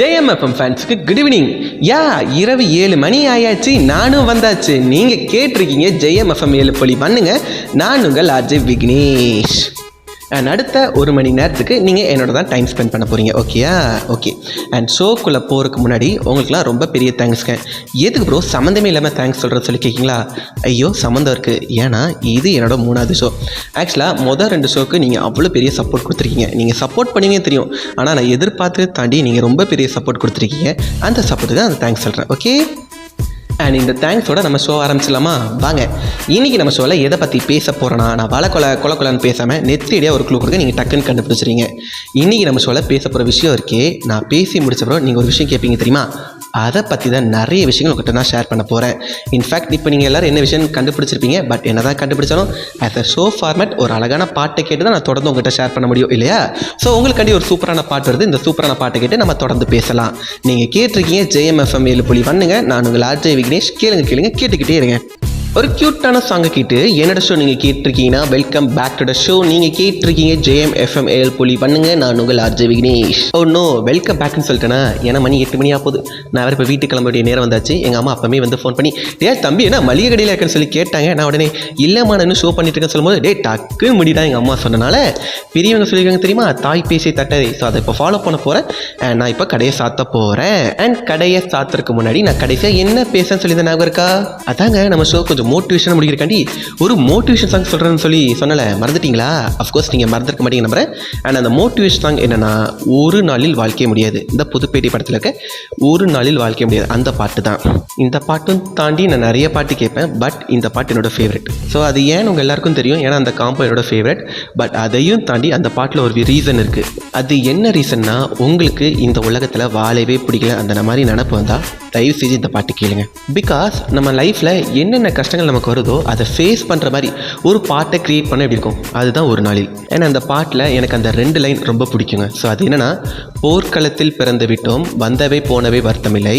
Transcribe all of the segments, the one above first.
ஜேஎம்எஃப்எம் ஃபேன்ஸுக்கு good evening யா இரவு ஏழு மணி ஆயாச்சு நானும் வந்தாச்சு. நீங்கள் கேட்டிருக்கீங்க ஜெயம்எஃப்எம் ஏழு பொலி பண்ணுங்க. நான் உங்கள் அஜய் விக்னேஷ். அண்ட் அடுத்த ஒரு மணி நேரத்துக்கு நீங்கள் என்னோட தான் டைம் ஸ்பெண்ட் பண்ண போகிறீங்க ஓகேயா ஓகே அண்ட் ஷோக்குள்ளே போகிறதுக்கு முன்னாடி உங்களுக்குலாம் ரொம்ப பெரிய தேங்க்ஸ்ங்க எதுக்கு ப்ரோ சம்மந்தமே இல்லாமல் தேங்க்ஸ் சொல்கிறது சொல்லி கேட்கிங்களா ஐயோ சம்மந்தம் இருக்குது ஏன்னா இது என்னோட மூணாவது ஷோ ஆக்சுவலாக மொதல் ரெண்டு ஷோக்கு நீங்கள் அவ்வளோ பெரிய சப்போர்ட் கொடுத்துருக்கீங்க. நீங்கள் சப்போர்ட் பண்ணீங்க தெரியும். ஆனால் நான் எதிர்பார்த்து தாண்டி நீங்கள் ரொம்ப பெரிய சப்போர்ட் கொடுத்துருக்கீங்க. அந்த சப்போர்ட்டுக்கு அந்த தேங்க்ஸ் சொல்கிறேன் ஓகே அண்ட் இந்த தேங்க்ஸோட நம்ம ஷோ ஆரம்பிச்சிடலாமா? வாங்க. இன்னைக்கு நம்ம ஷோவில் எதை பற்றி பேச போகிறோன்னா நான் வள கொலை கொல கொலன்னு பேசாமல் நெத்தியடியாக ஒரு க்ளூ கொடுக்க நீங்கள் டக்குன்னு கண்டுபிடிச்சிருங்க இன்றைக்கி நம்ம ஷோவில் பேச போகிற விஷயம் இருக்கே நான் பேசி முடிச்ச பிறகு நீங்கள் ஒரு விஷயம் கேட்பீங்க தெரியுமா? அதை பற்றி தான் நிறைய விஷயங்கள் உங்கள்கிட்ட நான் ஷேர் பண்ண போகிறேன் இன்ஃபேக்ட் இப்போ நீங்கள் எல்லோரும் என்ன விஷயம் கண்டுபிடிச்சிருப்பீங்க? பட் என்ன தான் கண்டுபிடிச்சாலும் ஆஸ் அ ஷோ ஃபார்மேட் ஒரு அழகான பாட்டை கேட்டு தான் நான் தொடர்ந்து உங்கள்கிட்ட ஷேர் பண்ண முடியும் இல்லையா? ஸோ உங்களுக்காண்டி ஒரு சூப்பரான பாட்டு வருது. இந்த சூப்பரான பாட்டை கேட்டு நம்ம தொடர்ந்து பேசலாம். நீங்கள் கேட்டிருக்கீங்க ஜேஎம்எஃப்எம் ஏழு புள்ளி பண்ணுங்க நான் உங்கள் ஆர்ஜே விக்னேஷ். கேளுங்க கேளுங்க. கேட்டுக்கிட்டே இருங்க. ஒரு க்யூட்டான சாங்கை கேட்டு என்னோட ஷோ நீங்கள் கேட்டிருக்கீங்கன்னா welcome back to the show நீங்கள் கேட்டிருக்கீங்க ஜேஎம் எஃப்எம் ஏஎல் புலி பண்ணுங்க. நான் உங்கள் RJ Vignesh. Oh oh no welcome பேக்னு சொல்லிட்டேன்னா ஏன்னா மணி எட்டு மணி ஆகுது நான் வேறு இப்போ வீட்டுக்கு கிளம்ப வேண்டிய நேரம் வந்தாச்சு. எங்கள் அம்மா அப்பமே வந்து ஃபோன் பண்ணி டே தம்பி என்ன மளிகை கடையில் இருக்கேன்னு சொல்லி கேட்டாங்க. நான் உடனே இல்லைம்மா நான் இன்னும் ஷோ பண்ணிட்டு இருக்கேன்னு சொல்லும்போது டே டக்குன்னு முடிதான் எங்கள் அம்மா சொன்னனால பெரியவங்க சொல்லியிருக்காங்க தெரியுமா? தாய் பேசி தட்டதை. ஸோ அதை இப்போ ஃபாலோ பண்ண போகிறேன் நான் இப்போ கடையை சாத்த போகிறேன் அண்ட் கடையை சாத்துறதுக்கு முன்னாடி நான் கடைசியாக என்ன பேசுறேன்னு சொல்லி ஞாபகம் இருக்கா? அதாங்க நம்ம ஷோ கொஞ்சம் மோட்டிவேஷன் முடிக்கிறக்காண்டி ஒரு மோட்டிவேஷன் சாங் சொல்கிறேன்னு சொல்லி சொன்னல மறந்துட்டீங்களா? அஃப்கோர்ஸ் நீங்கள் மறந்துருக்க மாட்டீங்க நம்புறேன். அண்ட் அந்த மோட்டிவேஷன் சாங் என்னென்னா ஒரு நாளில் வாழ்க்கை முடியாது. இந்த புதுப்பேட்டி படத்தில் இருக்க ஒரு நாளில் வாழ்க்கை முடியாது. அந்த பாட்டு தான். இந்த பாட்டும் தாண்டி நான் நிறைய பாட்டு கேட்பேன். பட் இந்த பாட்டு என்னோட ஃபேவரட் ஸோ அது ஏன் உங்கள் எல்லாருக்கும் தெரியும்? ஏன்னா அந்த காம்போ என்னோட ஃபேவரட் பட் அதையும் தாண்டி அந்த பாட்டில் ஒரு ரீசன் இருக்குது அது என்ன ரீசன்னா உங்களுக்கு இந்த உலகத்தில் வாழவே பிடிக்கல அந்த மாதிரி நினப்பு வந்தால் தயவு செஞ்சு இந்த பாட்டு கேளுங்க. பிகாஸ் நம்ம லைஃப்பில் என்னென்ன கஷ்டங்கள் நமக்கு வருதோ அதை ஃபேஸ் பண்ணுற மாதிரி ஒரு பாட்டை க்ரியேட் பண்ண எப்படி இருக்கும்? அதுதான் ஒரு நாளில். ஏன்னா அந்த பாட்டில் எனக்கு அந்த ரெண்டு லைன் ரொம்ப பிடிக்குங்க. ஸோ அது என்னென்னா போர்க்களத்தில் பிறந்து விட்டோம் வந்தவை போனவை வருத்தமில்லை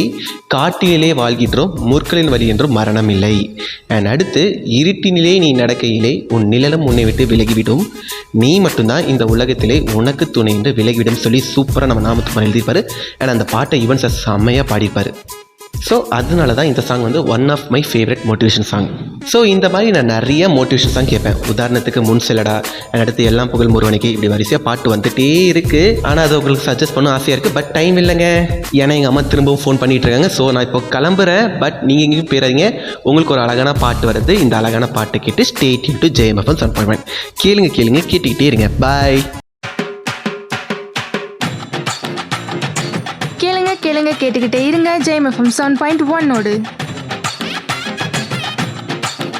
காட்டிலே வாழ்கின்றோம் முற்களின் வழி என்றும் மரணம் இல்லை அண்ட் அடுத்து இருட்டினிலே நீ நடக்கையிலே உன் நிழலும் உன்னை விட்டு விலகிவிடும். நீ மட்டும்தான் இந்த உலகத்திலே உனக்கு துணை. என்று விலகிவிடும் சொல்லி சூப்பராக நம்ம நாமத்துக்கு எழுதியிருப்பார். அண்ட் அந்த பாட்டை ஈவன் சார் செம்மையாக பாடியிருப்பார். ஸோ அதனால தான் இந்த சாங் வந்து one of my favourite motivation song so இந்த மாதிரி நான் நிறைய மோட்டிவேஷன் சாங் கேட்பேன். உதாரணத்துக்கு முன் செல்லடா அடுத்து எல்லாம் புகழ் முருவனைக்கு இப்படி வரிசையாக பாட்டு வந்துட்டே இருக்குது ஆனால் அது உங்களுக்கு சஜஸ்ட் பண்ண ஆசையாக இருக்குது பட் டைம் இல்லைங்க. ஏன்னா எங்கள் அம்மா திரும்பவும் ஃபோன் பண்ணிட்டு இருக்காங்க. ஸோ நான் இப்போ கிளம்புறேன் பட் நீங்கள் எங்கேயும் போயிடாதீங்க. உங்களுக்கு ஒரு அழகான பாட்டு வருது. இந்த அழகான பாட்டு கேட்டு ஸ்டேட் டு ஜெயமஃபன் சன் பண்ணுவேன் கேளுங்க கேளுங்க கேட்டுக்கிட்டே இருங்க. பாய் கேளுங்க கேளுங்க கேட்டுக்கிட்டே இருங்க. ஜெயம் எஃப்எம் செவன் பாயிண்ட் ஒன்னோடு